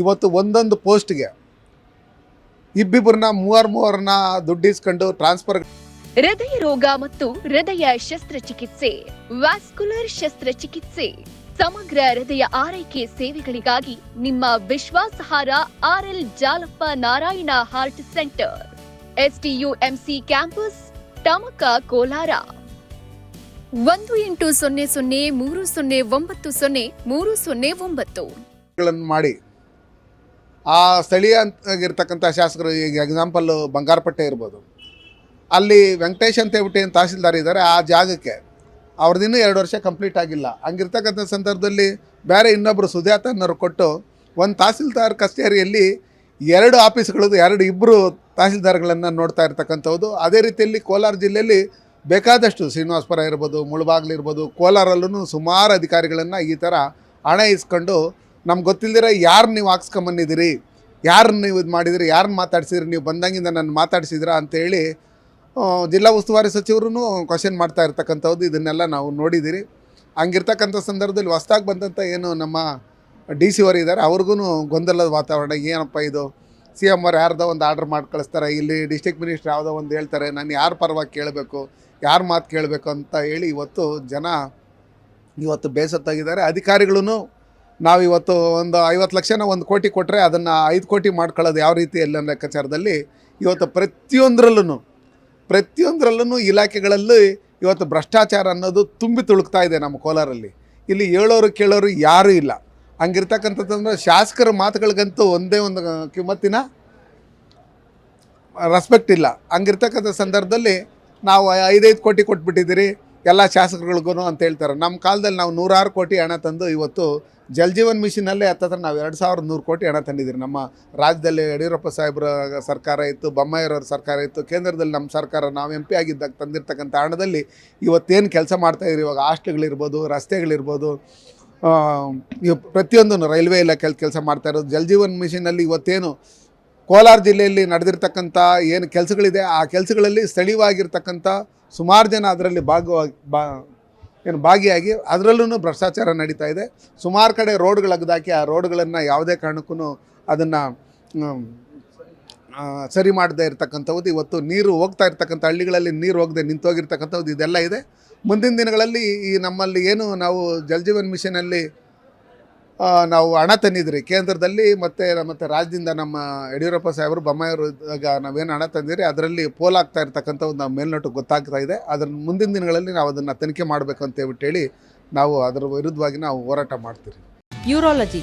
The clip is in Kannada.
ಇವತ್ತು ಒಂದೊಂದು ಪೋಸ್ಟ್ಗೆ ಇಬ್ಬಿಬ್ಬರನ್ನ ಮೂವರ್ ಮೂವರನ್ನ ದುಡ್ಡು ಇಸ್ಕೊಂಡು ಟ್ರಾನ್ಸ್ಫರ್ ಹೃದಯ ರೋಗ ಮತ್ತು ಹೃದಯ ಶಸ್ತ್ರಚಿಕಿತ್ಸೆ ವ್ಯಾಸ್ಕುಲರ್ ಶಸ್ತ್ರಚಿಕಿತ್ಸೆ ಸಮಗ್ರ ಹೃದಯ ಆರೈಕೆ ಸೇವೆಗಳಿಗಾಗಿ ನಿಮ್ಮ ವಿಶ್ವಾಸಹಾರ R L Jalappa Narayana heart centre STUMC campus Tamaka Kolar. ಒಂದು ಎಂಟು ಸೊನ್ನೆ ಸೊನ್ನೆ ಮೂರು ಸೊನ್ನೆ ಒಂಬತ್ತು ಸೊನ್ನೆ ಮೂರು ಸೊನ್ನೆ ಒಂಬತ್ತು. ಮಾಡಿ ಆ ಸ್ಥಳೀಯ ಆಗಿರ್ತಕ್ಕಂಥ ಶಾಸಕರು, ಈಗ ಎಕ್ಸಾಂಪಲ್ಲು ಬಂಗಾರಪಟ್ಟೆ ಇರ್ಬೋದು. ಅಲ್ಲಿ ವೆಂಕಟೇಶ್ ಅಂತ ಹೇಳ್ಬಿಟ್ಟು ಏನು ತಹಸೀಲ್ದಾರ್ ಇದ್ದಾರೆ ಆ ಜಾಗಕ್ಕೆ ಅವ್ರದ್ದಿನ್ನೂ ಎರಡು ವರ್ಷ ಕಂಪ್ಲೀಟ್ ಆಗಿಲ್ಲ. ಹಂಗಿರ್ತಕ್ಕಂಥ ಸಂದರ್ಭದಲ್ಲಿ ಬೇರೆ ಇನ್ನೊಬ್ಬರು ಸುಜಾತ ಕೊಟ್ಟು ಒಂದು ತಹಸೀಲ್ದಾರ್ ಕಚೇರಿಯಲ್ಲಿ ಎರಡು ಆಫೀಸ್ಗಳದ್ದು ಎರಡು ಇಬ್ಬರು ತಹಸೀಲ್ದಾರ್ಗಳನ್ನು ನೋಡ್ತಾ ಇರ್ತಕ್ಕಂಥದ್ದು ಅದೇ ರೀತಿಯಲ್ಲಿ ಕೋಲಾರ ಜಿಲ್ಲೆಯಲ್ಲಿ ಬೇಕಾದಷ್ಟು ಶ್ರೀನಿವಾಸಪುರ ಇರ್ಬೋದು, ಮುಳಬಾಗ್ಲು ಇರ್ಬೋದು ಕೋಲಾರಲ್ಲೂ ಸುಮಾರು ಅಧಿಕಾರಿಗಳನ್ನು ಈ ಥರ ಹಣ ಇಸ್ಕೊಂಡು ನಮ್ಗೆ ಗೊತ್ತಿಲ್ದಿರ ಯಾರು ನೀವು ಹಾಕ್ಸ್ಕೊಂಬಂದಿದ್ದೀರಿ? ಯಾರನ್ನ ನೀವು ಇದು ಮಾಡಿದಿರಿ? ಯಾರನ್ನ ಮಾತಾಡ್ಸಿದ್ರಿ? ನೀವು ಬಂದಂಗಿಂದ ನನ್ನ ಮಾತಾಡ್ಸಿದ್ರ ಅಂತೇಳಿ ಜಿಲ್ಲಾ ಉಸ್ತುವಾರಿ ಸಚಿವರು ಕ್ವಶನ್ ಮಾಡ್ತಾ ಇರ್ತಕ್ಕಂಥದ್ದು ಇದನ್ನೆಲ್ಲ ನಾವು ನೋಡಿದ್ದೀರಿ. ಹಂಗಿರ್ತಕ್ಕಂಥ ಸಂದರ್ಭದಲ್ಲಿ ಹೊಸ್ದಾಗಿ ಬಂದಂಥ ಏನು ನಮ್ಮ ಡಿ ಸಿ ಅವರು ಇದ್ದಾರೆ ಅವ್ರಿಗೂ ಗೊಂದಲದ ವಾತಾವರಣ, ಏನಪ್ಪ ಇದು? ಸಿ ಎಂ ಅವ್ರು ಯಾರ್ದೋ ಒಂದು ಆರ್ಡ್ರ್ ಮಾಡಿ ಕಳಿಸ್ತಾರೆ, ಇಲ್ಲಿ ಡಿಸ್ಟಿಕ್ ಮಿನಿಸ್ಟ್ರ್ ಯಾವುದೋ ಒಂದು ಹೇಳ್ತಾರೆ, ನಾನು ಯಾರ ಪರವಾಗಿ ಕೇಳಬೇಕು, ಯಾರ ಮಾತು ಕೇಳಬೇಕು ಅಂತ ಹೇಳಿ ಇವತ್ತು ಜನ ಇವತ್ತು ಬೇಸತ್ತಾಗಿದ್ದಾರೆ. ಅಧಿಕಾರಿಗಳೂ ನಾವು ಇವತ್ತು ಒಂದು ಐವತ್ತು ಲಕ್ಷನ ಒಂದು ಕೋಟಿ ಕೊಟ್ಟರೆ ಅದನ್ನು ಐದು ಕೋಟಿ ಮಾಡ್ಕೊಳ್ಳೋದು ಯಾವ ರೀತಿ ಎಲ್ಲ ಲೆಕ್ಕಾಚಾರದಲ್ಲಿ ಇವತ್ತು ಪ್ರತಿಯೊಂದರಲ್ಲೂ ಪ್ರತಿಯೊಂದರಲ್ಲೂ ಇಲಾಖೆಗಳಲ್ಲಿ ಇವತ್ತು ಭ್ರಷ್ಟಾಚಾರ ಅನ್ನೋದು ತುಂಬಿ ತುಳುಕ್ತಾ ಇದೆ ನಮ್ಮ ಕೋಲಾರಲ್ಲಿ. ಇಲ್ಲಿ ಹೇಳೋರು ಕೇಳೋರು ಯಾರೂ ಇಲ್ಲ. ಹಂಗಿರ್ತಕ್ಕಂಥದ್ದು ಶಾಸಕರ ಮಾತುಗಳಿಗಂತೂ ಒಂದೇ ಒಂದು ಕಿಮ್ಮತ್ತಿನ ರೆಸ್ಪೆಕ್ಟ್ ಇಲ್ಲ. ಹಂಗಿರ್ತಕ್ಕಂಥ ಸಂದರ್ಭದಲ್ಲಿ ನಾವು ಐದೈದು ಕೋಟಿ ಕೊಟ್ಬಿಟ್ಟಿದ್ದೀರಿ. ಎಲ್ಲ ಶಾಸಕರಿಗೂ ಅಂತ ಹೇಳ್ತಾರೆ. ನಮ್ಮ ಕಾಲದಲ್ಲಿ ನಾವು ನೂರಾರು ಕೋಟಿ ಹಣ ತಂದು ಇವತ್ತು ಜಲ್ ಜೀವನ್ ಮಿಷನಲ್ಲೇ ಹತ್ತತ್ರ ನಾವು ಎರಡು ಸಾವಿರದ ನೂರು ಕೋಟಿ ಹಣ ತಂದಿದ್ದೀರಿ. ನಮ್ಮ ರಾಜ್ಯದಲ್ಲಿ ಯಡಿಯೂರಪ್ಪ ಸಾಹೇಬ್ರ ಸರ್ಕಾರ ಇತ್ತು, ಬೊಮ್ಮಾಯಿರವ್ರ ಸರ್ಕಾರ ಇತ್ತು, ಕೇಂದ್ರದಲ್ಲಿ ನಮ್ಮ ಸರ್ಕಾರ, ನಾವು ಎಂ ಪಿ ಆಗಿದ್ದಾಗ ತಂದಿರ್ತಕ್ಕಂಥ ಹಣದಲ್ಲಿ ಇವತ್ತೇನು ಕೆಲಸ ಮಾಡ್ತಾಯಿದ್ರು ಇವಾಗ ಹಾಸ್ಟ್ಲ್ಗಳಿರ್ಬೋದು, ರಸ್ತೆಗಳಿರ್ಬೋದು ಇವು ಪ್ರತಿಯೊಂದನ್ನು ರೈಲ್ವೆ ಇಲಾಖೆಯಲ್ಲಿ ಕೆಲಸ ಮಾಡ್ತಾ ಇರೋದು. ಜಲ್ ಜೀವನ್ ಮಿಷನಲ್ಲಿ ಇವತ್ತೇನು ಕೋಲಾರ ಜಿಲ್ಲೆಯಲ್ಲಿ ನಡೆದಿರ್ತಕ್ಕಂಥ ಏನು ಕೆಲಸಗಳಿದೆ, ಆ ಕೆಲಸಗಳಲ್ಲಿ ಸ್ಥಳೀಯವಾಗಿರ್ತಕ್ಕಂಥ ಸುಮಾರು ಜನ ಅದರಲ್ಲಿ ಭಾಗವಾಗಿ, ಬಾ, ಏನು ಭಾಗಿಯಾಗಿ ಅದರಲ್ಲೂ ಭ್ರಷ್ಟಾಚಾರ ನಡೀತಾ ಇದೆ. ಸುಮಾರು ಕಡೆ ರೋಡ್ಗಳು ಅಗ್ದಾಕಿ ಆ ರೋಡ್ಗಳನ್ನು ಯಾವುದೇ ಕಾರಣಕ್ಕೂ ಅದನ್ನು ಸರಿ ಮಾಡದೇ ಇರತಕ್ಕಂಥದ್ದು. ಇವತ್ತು ನೀರು ಹೋಗ್ತಾ ಇರ್ತಕ್ಕಂಥ ಹಳ್ಳಿಗಳಲ್ಲಿ ನೀರು ಹೋಗದೆ ನಿಂತೋಗಿರ್ತಕ್ಕಂಥದ್ದು ಇದೆಲ್ಲ ಇದೆ. ಮುಂದಿನ ದಿನಗಳಲ್ಲಿ ಈ ನಮ್ಮಲ್ಲಿ ಏನು ನಾವು ಜಲ್ ಜೀವನ್ ಮಿಷನಲ್ಲಿ ನಾವು ಹಣ ತಂದಿದ್ರಿ. ಕೇಂದ್ರದಲ್ಲಿ ಮತ್ತು ಮತ್ತು ರಾಜ್ಯದಿಂದ ನಮ್ಮ ಯಡಿಯೂರಪ್ಪ ಸಾಹೇಬರು ಬೊಮ್ಮಾಯಿಯವರು ಇದ್ದಾಗ ನಾವೇನು ಹಣ ತಂದಿರಿ, ಅದರಲ್ಲಿ ಪೋಲಾಗ್ತಾ ಇರ್ತಕ್ಕಂಥ ಒಂದು ಮೇಲ್ನೋಟು ಮೇಲ್ನೋಟಕ್ಕೆ ಗೊತ್ತಾಗ್ತಾ ಇದೆ. ಅದನ್ನು ಮುಂದಿನ ದಿನಗಳಲ್ಲಿ ನಾವು ಅದನ್ನು ತನಿಖೆ ಮಾಡಬೇಕು ಅಂತ ಹೇಳಿ ನಾವು ಅದರ ವಿರುದ್ಧವಾಗಿ ನಾವು ಹೋರಾಟ ಮಾಡ್ತೀವಿ ಯೂರಾಲಜಿ.